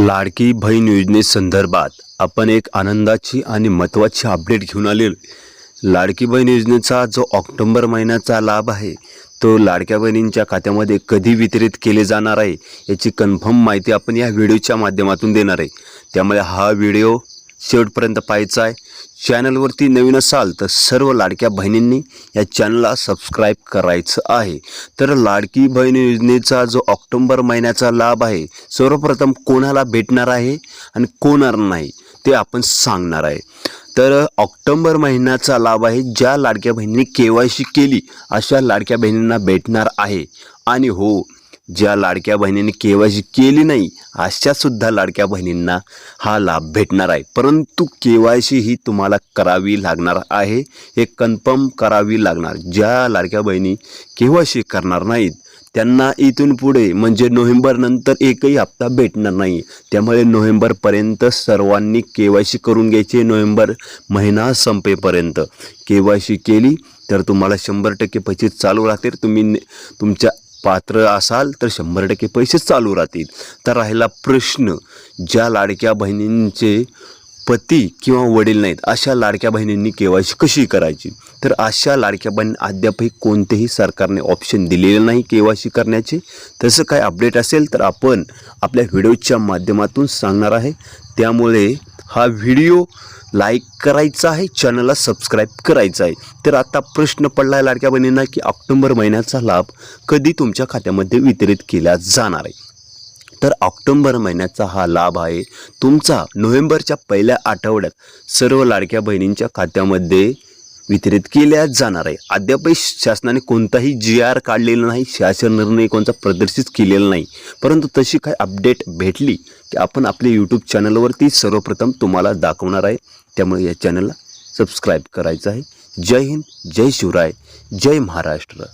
लाडकी बहीण योजनेसंदर्भात आपण एक आनंदाची आणि महत्त्वाची अपडेट घेऊन आलेलो लाडकी बहीण योजनेचा जो ऑक्टोंबर महिन्याचा लाभ आहे तो लाडक्या बहिणींच्या खात्यामध्ये कधी वितरित केले जाणार आहे याची कन्फर्म माहिती आपण या व्हिडिओच्या माध्यमातून देणार आहे. त्यामुळे हा व्हिडिओ शेवटपर्यंत पाहायचा आहे. चॅनलवरती नवीन असाल तर सर्व लाडक्या बहिणींनी या चॅनलला सबस्क्राईब करायचं आहे. तर लाडकी बहीण योजनेचा जो ऑक्टोंबर महिन्याचा लाभ आहे सर्वप्रथम कोणाला भेटणार आहे आणि कोणार नाही ते आपण सांगणार आहे. तर ऑक्टोंबर महिन्याचा लाभ आहे ज्या लाडक्या बहिणींनी के वाय सी केली अशा लाडक्या बहिणींना भेटणार आहे. आणि हो ज्या लाडक्या बहिणींनी के वाय सी केली नाही अशा सुद्धा लाडक्या बहिणींना हा लाभ भेटणार आहे. परंतु के वाय सी ही तुम्हाला करावी लागणार आहे. हे कन्फर्म करावी लागणार. ज्या लाडक्या बहिणी के वाय सी करणार नाहीत त्यांना इथून पुढे म्हणजे नोव्हेंबरनंतर एकही हप्ता भेटणार नाही. त्यामुळे नोव्हेंबरपर्यंत सर्वांनी के वाय सी करून घ्यायचे नोव्हेंबर महिना संपेपर्यंत के वाय सी केली तर तुम्हाला शंभर टक्के पैसे चालू राहतील. तुम्ही तुमच्या पात्र असाल तर शंभर टक्के पैसे चालू राहतील. तर राहिला प्रश्न ज्या लाडक्या बहिणींचे पती किंवा वडील नाहीत अशा लाडक्या बहिणींनी के वाय सी कशी करायची? तर अशा लाडक्या बहीण अद्यापही कोणतेही सरकारने ऑप्शन दिलेले नाही के वाय सी करण्याचे. तसं काय अपडेट असेल तर आपण आपल्या व्हिडिओच्या माध्यमातून सांगणार आहे. त्यामुळे हा व्हिडिओ लाईक करायचा आहे चॅनलला सबस्क्राईब करायचा आहे. तर आता प्रश्न पडला आहे लाडक्या बहिणींना की ऑक्टोंबर महिन्याचा लाभ कधी तुमच्या खात्यामध्ये वितरित केला जाणार आहे? तर ऑक्टोंबर महिन्याचा हा लाभ आहे तुमचा नोव्हेंबरच्या पहिल्या आठवड्यात सर्व लाडक्या बहिणींच्या खात्यामध्ये वितरित केल्या जाणार आहे. अद्यापही शासनाने कोणताही जी आर काढलेला नाही शासन निर्णय कोणता प्रदर्शित केलेला नाही. परंतु तशी काय अपडेट भेटली की आपण आपल्या यूट्यूब चॅनलवरती सर्वप्रथम तुम्हाला दाखवणार आहे. त्यामुळे या चॅनलला सबस्क्राईब करायचं आहे. जय हिंद जय शिवराय जय महाराष्ट्र.